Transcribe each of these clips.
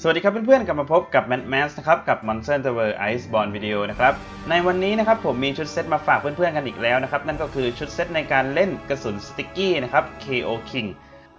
สวัสดีครับเพื่อนๆ กลับมาพบกับ Mad m a s นะครับ กับ Monster Tower Iceborne Video นะครับ ในวันนี้นะครับผมมีชุดเซตมาฝากเพื่อนๆ กันอีกแล้วนะครับ นั่นก็คือชุดเซตในการเล่นกระสุนสติกกี้นะครับ KO King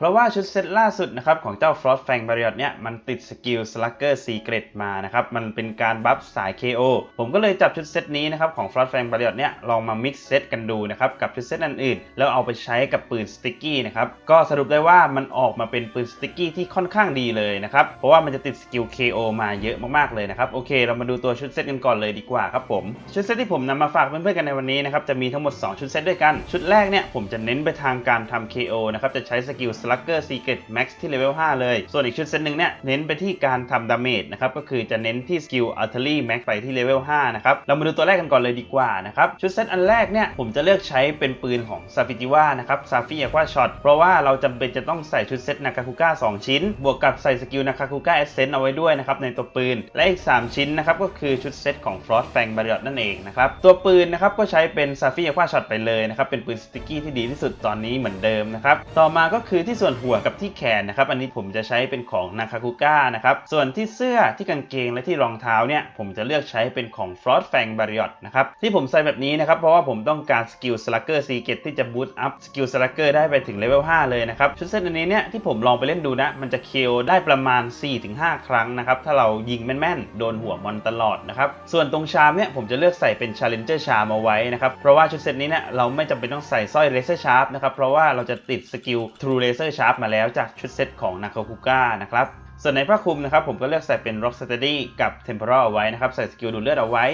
ราะว่าชุดเซตล่าสุดนะครับของเจ้า Frost Fang Barrier เนี่ยมันติดสกิล Slugger Secret มานะครับมันเป็นการบัฟสาย KO ผมก็เลยจับชุดเซตนี้นะครับของ Frost Fang Barrier เนี่ยลองมา mix เซตกันดูนะครับกับชุดเซตอื่นๆแล้วเอาไปใช้กับปืนสติกกี้นะครับก็สรุปได้ว่ามันออกมาเป็นปืนสติกกี้ที่ค่อนข้างดีเลยนะครับเพราะว่ามันจะติดสกิล KO มาเยอะมากๆเลยนะครับโอเค เรามาดูตัวชุดเซตกันก่อนเลยดีกว่าครับผมชุดเซตที่ผมนำมาฝากเพื่อนๆกันในวันนี้นะครับจะมีทั้งหมด 2 ชุดเซตด้วยกันชุดแรกเนี่ยผมจะเน้นไปทางการทำ KO นะครับจะใช้สกิล Slugger Secret Max ที่เลเวล5เลย ส่วนอีกชุดเซตหนึ่งเนี่ยเน้นไปที่การทำดาเมจนะครับก็คือจะเน้นที่สกิล Artillery Max ไปที่เลเวล5นะครับเรามาดูตัวแรกกันก่อนเลยดีกว่านะครับชุดเซตอันแรกเนี่ยผมจะเลือกใช้เป็นปืนของ s a f i j i w a นะครับ s a f i a q u a Shot เพราะว่าเราจำเป็นจะต้องใส่ชุดเซต Nakakuga 2ชิ้น บวกกับใส่สกิล Nakakuga Essence เอาไว้ด้วยนะครับในตัวปืนและอีก 3 ชิ้นนะครับก็คือชุดเซตของ Frost Fang Barrier นั่นเองนะครับตัวปืนนะครับก็ใช้เป็น s a f i a q u a Shot ไปเลยนะครับเป็นปืนสติกกี้ที่ดีที่สุดตอนนี้เหมือนเดิมนะครับต่อมาก็คือที่ส่วนหัวกับที่แขนนะครับ อันนี้ผมจะใช้เป็นของ Nakakuga นะครับ ส่วนที่เสื้อที่กางเกงและที่รองเท้าเนี่ย ผมจะเลือกใช้เป็นของ Frost Fang Barrier นะครับ ที่ผมใส่แบบนี้นะครับ เพราะว่าผมต้องการสกิล Slugger Secret ที่จะบูตอัพสกิล Slugger ได้ไปถึงเลเวล5เลยนะครับ ชุดเซตอันนี้เนี่ยที่ผมลองไปเล่นดูนะ มันจะเคลได้ประมาณ 4-5 ครั้งนะครับ ถ้าเรายิงแม่นๆ โดนหัวมอนตลอดนะครับ ส่วนตรงชามเนี่ยผมจะเลือกใส่เป็น Challenger ชามเอาไว้นะครับ เพราะว่าชุดเซตนี้เนี่ยเราไม่จำเป็นต้องใส่สร้อย Laser Sharp นะครับ เพราะว่าเราจะติดสกิล True Laser Sharp มาแล้วจากชุดเซตของ Nakakuga นะครับ ส่วนในผ้าคลุมนะครับผมก็เลือกใส่เป็น Rock Steady กับ Temporal เอาไว้นะครับ ใส่สกิลดูดเลือดเอาไว้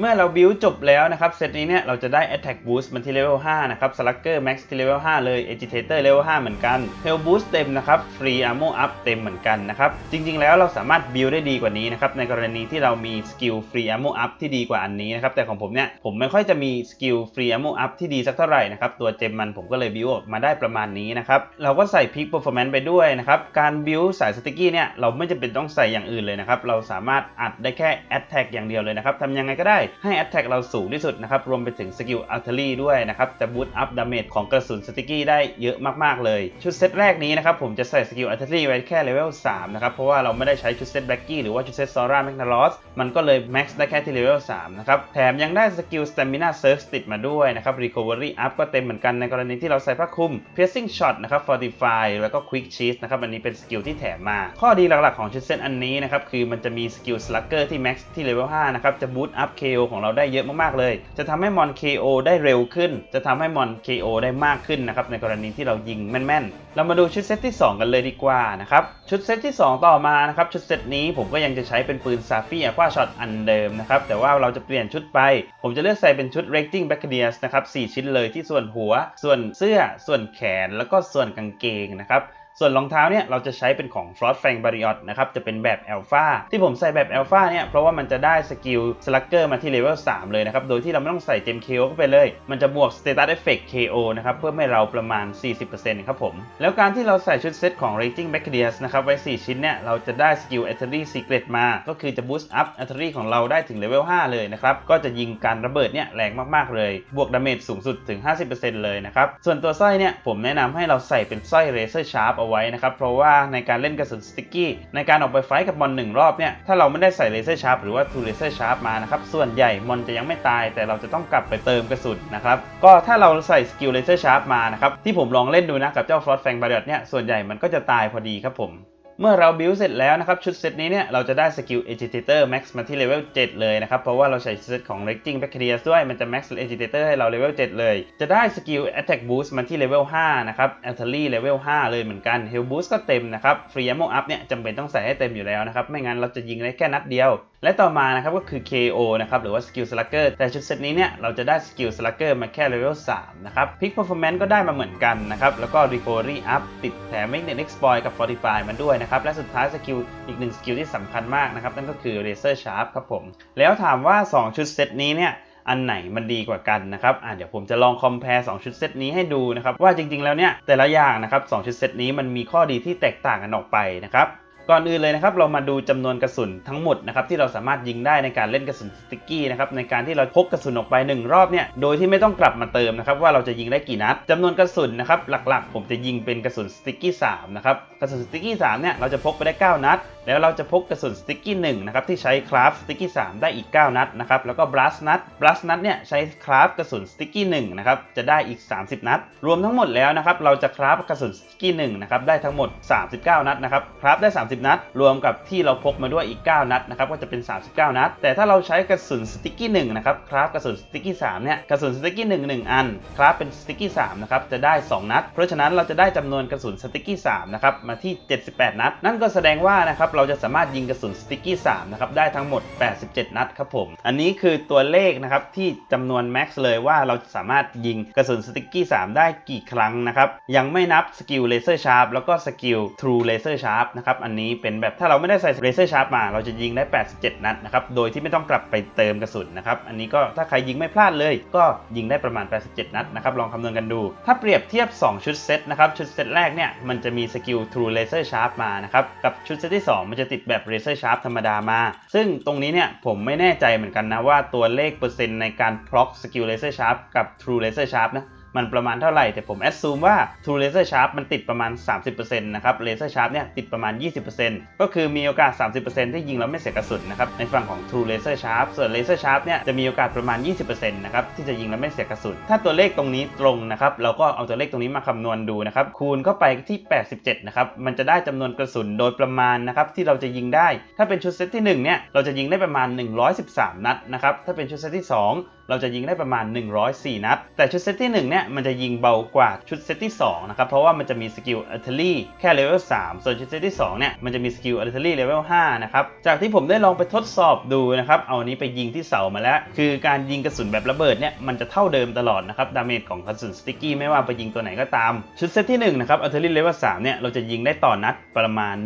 เมื่อเราบิวจบแล้วนะครับเซตนี้เนี่ยเราจะได้ Attack Boost มันที่เลเวล5นะครับ Slugger Max ที่เลเวล5เลย Agitator เลเวล5เหมือนกัน Health Boost เต็มนะครับ Free Ammo Up เต็มเหมือนกันนะครับ จริงๆแล้วเราสามารถบิวได้ดีกว่านี้นะครับ ในกรณีที่เรามีสกิล Free Ammo Up ที่ดีกว่าอันนี้นะครับ แต่ของผมเนี่ยผมไม่ค่อยจะมีสกิล Free Ammo Up ที่ดีสักเท่าไหร่นะครับ ตัวเจมมันผมก็เลยบิวออกมาได้ประมาณนี้นะครับ เราก็ใส่ Peak Performance ไปด้วยนะครับ การบิวสายสติกกี้เนี่ยเราไม่จำเป็นต้องใส่อย่างอื่นเลยนะครับ เราสามารถอัดได้แค่ Attack อย่างเดียวเลยนะครับทำยังไงก็ได้ให้ Attack เราสูงที่สุดนะครับ รวมไปถึงสกิล Artillery ด้วยนะครับ จะบูตอัพดาเมจของกระสุนสติกกี้ได้เยอะมากๆเลย ชุดเซตแรกนี้นะครับ ผมจะใส่สกิล Artillery ไว้แค่เลเวล3นะครับ เพราะว่าเราไม่ได้ใช้ชุดเซต b l a c k y หรือว่าชุดเซต Sora Magnaros มันก็เลย Max ได้แค่ที่เลเวล3นะครับ แถมยังได้สกิล Stamina Surge ติดมาด้วยนะครับ Recovery Up ก็เต็มเหมือนกันในกรณีที่เราใส่ผ้าคลุม Piercing Shot นะครับ Fortify แล้วก็ Quick Cheese นะครับอันนี้เป็นสกิลที่แถมมา ข้อดีหลักๆของชุดเซตอันนี้นะครับคือมันจะมีสกิล Slugger ที่ Max ที่เลเวล5นะครับจะบูตอัพ KO ของเราได้เยอะมากๆเลย จะทำให้มอน KO ได้เร็วขึ้น จะทำให้มอน KO ได้มากขึ้นนะครับในกรณีที่เรายิงแม่นๆ เรามาดูชุดเซตที่ 2 กันเลยดีกว่านะครับชุดเซตที่ 2 ต่อมานะครับชุดเซตนี้ผมก็ยังจะใช้เป็นปืนซาฟี่อะควาช็อตอันเดิมนะครับแต่ว่าเราจะเปลี่ยนชุดไป ผมจะเลือกใส่เป็นชุด Raging b a c k d i a s นะครับ4ชิ้นเลยที่ส่วนหัว ส่วนเสื้อ ส่วนแขน แล้วก็ส่วนกางเกงนะครับ ส่วนรองเท้าเนี่ยเราจะใช้เป็นของ Frost Fang Barrier นะครับจะเป็นแบบ Alpha ที่ผมใส่แบบ Alpha เนี่ยเพราะว่ามันจะได้สกิล Slugger มาที่เลเวล3เลยนะครับ โดยที่เราไม่ต้องใส่เจม KO เข้าไปเลย มันจะบวก Status Effect KO นะครับ เพื่อให้เราประมาณ 40%ครับผม แล้วการที่เราใส่ชุดเซตของ Raging b a c k d i a s นะครับ ไว้ 4 ชิ้นเนี่ย เราจะได้สกิล Artillery Secret มา ก็คือจะ boost up Artillery ของเราได้ถึงเลเวล5เลยนะครับ ก็จะยิงการระเบิดเนี่ยแรงมากๆเลย บวกดาเมจสูงสุดถึง 50%เลยนะครับส่วนตัวสร้อยเนี่ยผมแนะนำให้เราใส่เป็นสร้อย Razor Sharp เอาไว้นะครับ เพราะว่าในการเล่นกระสุนสติกกี้ในการออกไปไฟท์กับมอนหนึ่งรอบเนี่ยถ้าเราไม่ได้ใส่เลเซอร์ชาร์ปหรือว่าทูเลเซอร์ชาร์ปมานะครับส่วนใหญ่มอนจะยังไม่ตาย แต่เราจะต้องกลับไปเติมกระสุนนะครับก็ถ้าเราใส่สกิลเลเซอร์ชาร์ปมานะครับที่ผมลองเล่นดูนะกับเจ้าฟลอตแฟงบาริอตเนี่ยส่วนใหญ่มันก็จะตายพอดีครับผม เมื่อเราบิวเสร็จแล้วนะครับ ชุดเซตนี้เนี่ยเราจะได้สกิล Agitator Max มาที่เลเวล7เลยนะครับ เพราะว่าเราใช้เซตของ Raging b a c t e r i a ด้วยมันจะ Max Agitator ให้เราเลเวล7เลย จะได้สกิล Attack Boost มาที่เลเวล5นะครับ Artillery เลเวล5เลยเหมือนกัน Health Boost ก็เต็มนะครับ Free Ammo Up เนี่ยจำเป็นต้องใส่ให้เต็มอยู่แล้วนะครับ ไม่งั้นเราจะยิงได้แค่นัดเดียวและต่อมานะครับก็คือ KO นะครับหรือว่าสกิล Slugger แต่ชุดเซตนี้เนี่ยเราจะได้สกิล Slugger มาแค่เลเวล3นะครับ Peak Performance ก็ได้มาเหมือนกันนะครับแล้วก็ Recovery Up ติดแถม Magnet Exploit กับ Fortify มาด้วยนะครับและสุดท้ายสกิลอีกหนึ่งสกิลที่สำคัญมากนะครับนั่นก็คือ Laser Sharp ครับผมแล้วถามว่า 2 ชุดเซตนี้เนี่ยอันไหนมันดีกว่ากันนะครับอะเดี๋ยวผมจะลองคอมเพล2ชุดเซตนี้ให้ดูนะครับว่าจริงๆแล้วเนี่ยแต่ละอย่างนะครับ2ชุดเซตนี้มันมีข้อดีที่แตกต่างกันออกไปนะครับ ก่อนอื่นเลยนะครับเรามาดูจำนวนกระสุนทั้งหมดนะครับที่เราสามารถยิงได้ในการเล่นกระสุนสติกกี้นะครับในการที่เราพกกระสุนออกไปหนึ่งรอบเนี่ยโดยที่ไม่ต้องกลับมาเติมนะครับว่าเราจะยิงได้กี่นัดจำนวนกระสุนนะครับหลักๆ ผมจะยิงเป็นกระสุนสติกกี้3นะครับกระสุนสติกกี้3เนี่ยเราจะพกไปได้ 9 นัด แล้วเราจะพกกระสุนสติกกี้1นะครับที่ใช้คราฟสติกกี้3ได้อีก 9 นัดนะครับแล้วก็บลัสนัดบลัสนัดเนี่ยใช้คราฟกระสุนสติกกี้1นะครับจะได้อีก 30 นัด รวมทั้งหมดแล้วนะครับเราจะคราฟกระสุนสติกกี้1นะครับได้ทั้งหมด 39 นัดนะครับคราฟได้ 30นัด รวมกับที่เราพกมาด้วยอีก 9 นัดนะครับก็จะเป็น 39 นัด แต่ถ้าเราใช้กระสุนสติกกี้1นะครับคราฟกระสุนสติกกี้3เนี่ยกระสุนสติกกี้1 1 อันคราฟเป็นสติกกี้3นะครับจะได้ 2 นัด เพราะฉะนั้นเราจะได้จำนวนกระสุนสติกกี้3นะครับมาที่ 78 นัด นั่นก็แสดงว่านะครับเราจะสามารถยิงกระสุนสติกกี้3นะครับได้ทั้งหมด 87 นัดครับผมอันนี้คือตัวเลขนะครับที่จำนวนแม็กซ์เลยว่าเราสามารถยิงกระสุนสติกกี้3ได้กี่ครั้งนะครับยังไม่นับสกิลเลเซอร์ชาร์ปแล้วก็สกิลทรูเลเซอร์ชาร์ปนะครับอันนี้เป็นแบบถ้าเราไม่ได้ใส่เลเซอร์ชาร์ปมา เราจะยิงได้ 87 นัดนะครับ โดยที่ไม่ต้องกลับไปเติมกระสุนนะครับ อันนี้ก็ถ้าใครยิงไม่พลาดเลย ก็ยิงได้ประมาณ 87 นัดนะครับ ลองคำนวณกันดู ถ้าเปรียบเทียบ 2 ชุดเซตนะครับ ชุดเซตแรกเนี่ย มันจะมีสกิล True Laser Sharp มานะครับ กับชุดเซตที่ 2 มันจะติดแบบ Laser Sharp ธรรมดามา ซึ่งตรงนี้เนี่ยผมไม่แน่ใจเหมือนกันนะว่าตัวเลขเปอร์เซ็นต์ในการพล็อกสกิล Laser Sharp กับ True Laser Sharp นะ มันประมาณเท่าไหร่ แต่ผมแอดซูมว่า True Laser Sharp มันติดประมาณ 30%นะครับ Laser Sharp เนี่ยติดประมาณ 20%ก็คือมีโอกาส 30%ที่ยิงแล้วไม่เสียกระสุนนะครับในฝั่งของ True Laser Sharp ส่วน Laser Sharp เนี่ยจะมีโอกาสประมาณ 20%นะครับที่จะยิงแล้วไม่เสียกระสุน ถ้าตัวเลขตรงนี้ตรงนะครับเราก็เอาตัวเลขตรงนี้มาคำนวณดูนะครับคูณเข้าไปที่ 87 นะครับมันจะได้จำนวนกระสุนโดยประมาณนะครับที่เราจะยิงได้ ถ้าเป็นชุดเซตที่1เนี่ยเราจะยิงได้ประมาณ 113 นัดนะครับถ้าเป็นชุดเซตที่ 2 เราจะยิงได้ประมาณ 104 นัด แต่ชุดเซตที่1เนี่ยมันจะยิงเบากว่าชุดเซตที่2นะครับเพราะว่ามันจะมีสกิลอัลเทอรี่แค่เลเวล3ส่วนชุดเซตที่2เนี่ยมันจะมีสกิลอัลเทอรี่เลเวล5นะครับจากที่ผมได้ลองไปทดสอบดูนะครับเอาอันนี้ไปยิงที่เสามาแล้ว คือการยิงกระสุนแบบระเบิดเนี่ยมันจะเท่าเดิมตลอดนะครับดาเมจของกระสุนสติกกี้ไม่ว่าไปยิงตัวไหนก็ตาม ชุดเซตที่1นะครับอัลเทอรี่เลเวล3เนี่ยเราจะยิงได้ต่อนัดประมาณ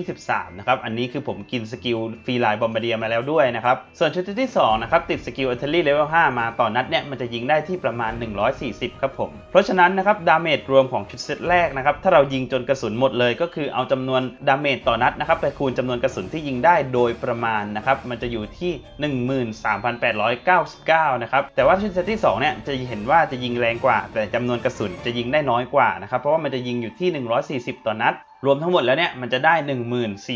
123 นะครับอันนี้คือผมกินสกิลฟรีไลน์บอมบ์เดียมาแล้วด้วยนะครับส่วนชุดที่2นะครับติดสกิลอัลเทอรี่เลเวล5มาต่อนัดเนี่ยมันจะยิงได้ที่ประมาณ 140 ครับผม เพราะฉะนั้นนะครับดาเมจรวมของชุดเซตแรกนะครับถ้าเรายิงจนกระสุนหมดเลย ก็คือเอาจำนวนดาเมจต่อนัดนะครับไปคูณจำนวนกระสุนที่ยิงได้โดยประมาณนะครับมันจะอยู่ที่ 13,899 นะครับแต่ว่าชุดเซตที่2เนี่ยจะเห็นว่าจะยิงแรงกว่า แต่จำนวนกระสุนจะยิงได้น้อยกว่านะครับเพราะว่ามันจะยิงอยู่ที่ 140 ต่อนัด รวมทั้งหมดแล้วเนี่ยมันจะได้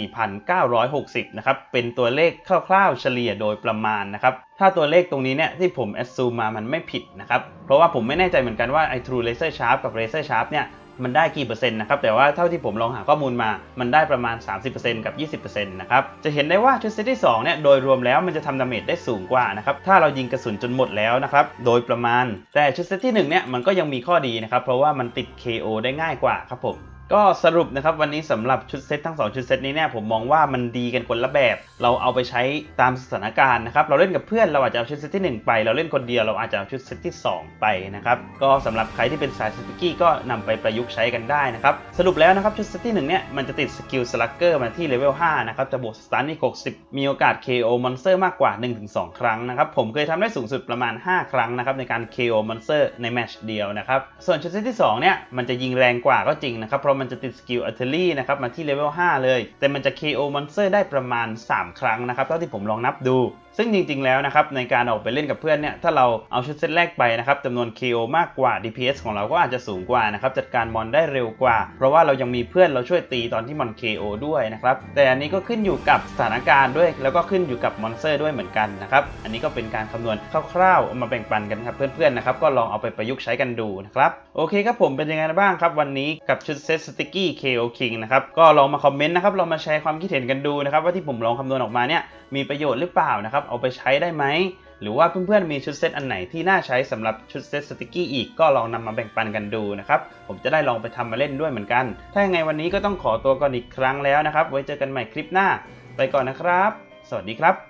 14,960 นะครับ เป็นตัวเลขคร่าวๆเฉลี่ยโดยประมาณนะครับ ถ้าตัวเลขตรงนี้เนี่ยที่ผมแอดซูมมามันไม่ผิดนะครับ เพราะว่าผมไม่แน่ใจเหมือนกันว่าไอ้ True Laser Sharp กับ Laser Sharp เนี่ยมันได้กี่เปอร์เซ็นต์นะครับ แต่ว่าเท่าที่ผมลองหาข้อมูลมา มันได้ประมาณ 30%กับ 20%นะครับ จะเห็นได้ว่าชุดเซตที่2เนี่ยโดยรวมแล้วมันจะทำดาเมจได้สูงกว่านะครับ ถ้าเรายิงกระสุนจนหมดแล้วนะครับ โดยประมาณ แต่ชุดเซตที่1เนี่ยมันก็ยังมีข้อดีนะครับ เพราะว่ามันติด KO ได้ง่ายกว่าครับผม ก็สรุปนะครับวันนี้สำหรับชุดเซตทั้ง 2 ชุดเซตนี้เนี่ยผมมองว่ามันดีกันคนละแบบ เราเอาไปใช้ตามสถานการณ์นะครับเราเล่นกับเพื่อนเราอาจจะเอาชุดเซตที่ 1 ไป เราเล่นคนเดียวเราอาจจะเอาชุดเซตที่ 2 ไปนะครับก็สำหรับใครที่เป็นสายสติกกี้ก็นำไปประยุกต์ใช้กันได้นะครับสรุปแล้วนะครับชุดเซตที่1เนี่ยมันจะติดสกิลสลักเกอร์มาที่เลเวล5นะครับจะบวกสตันอีก60 มีโอกาส KO มอนสเตอร์มากกว่า 1-2 ครั้งนะครับผมเคยทำได้สูงสุดประมาณ 5 ครั้งนะครับในการ KO มอนสเตอร์ในแมตช์เดียวนะครับส่วนชุดเซตที่2เนี่ยมันจะยิงแรงกว่าก็จริงนะครับเพราะมันจะติดสกิลอัลเทอรี่นะครับมาที่เลเวล5เลย แต่มันจะ KO Monster ได้ประมาณ 3 ครั้งนะครับเท่าที่ผมลองนับดู ซึ่งจริง ๆ แล้วนะครับในการออกไปเล่นกับเพื่อนเนี่ยถ้าเราเอาชุดเซตแรกไปนะครับจำนวน KO มากกว่า DPS ของเราก็อาจจะสูงกว่านะครับจัดการมอนได้เร็วกว่า เพราะว่าเรายังมีเพื่อนเราช่วยตีตอนที่มอน KO ด้วยนะครับแต่อันนี้ก็ขึ้นอยู่กับสถานการณ์ด้วย แล้วก็ขึ้นอยู่กับมอนสเตอร์ด้วยเหมือนกันนะครับอันนี้ก็เป็นการคำนวณคร่าวๆเอามาแบ่งปันกันครับเพื่อนๆนะครับก็ลองเอาไปประยุกต์ใช้กันดูนะครับโอเคครับผมเป็นยังไงบ้างครับวันนี้กับชุดเซตสติกกี้ KO King นะครับก็ลองมาคอมเมนต์นะครับลองมาแชร์ความคิดเห็นกันดูนะครับว่าที่ผมลองคำนวณออกมาเนี่ยมีประโยชน์หรือเปล่านะครับเอาไปใช้ได้ไหม หรือว่าเพื่อนๆมีชุดเซตอันไหนที่น่าใช้สำหรับชุดเซตสติกกี้อีกก็ลองนำมาแบ่งปันกันดูนะครับ ผมจะได้ลองไปทำมาเล่นด้วยเหมือนกัน ถ้ายังไงวันนี้ก็ต้องขอตัวก่อนอีกครั้งแล้วนะครับ ไว้เจอกันใหม่คลิปหน้า ไปก่อนนะครับ สวัสดีครับ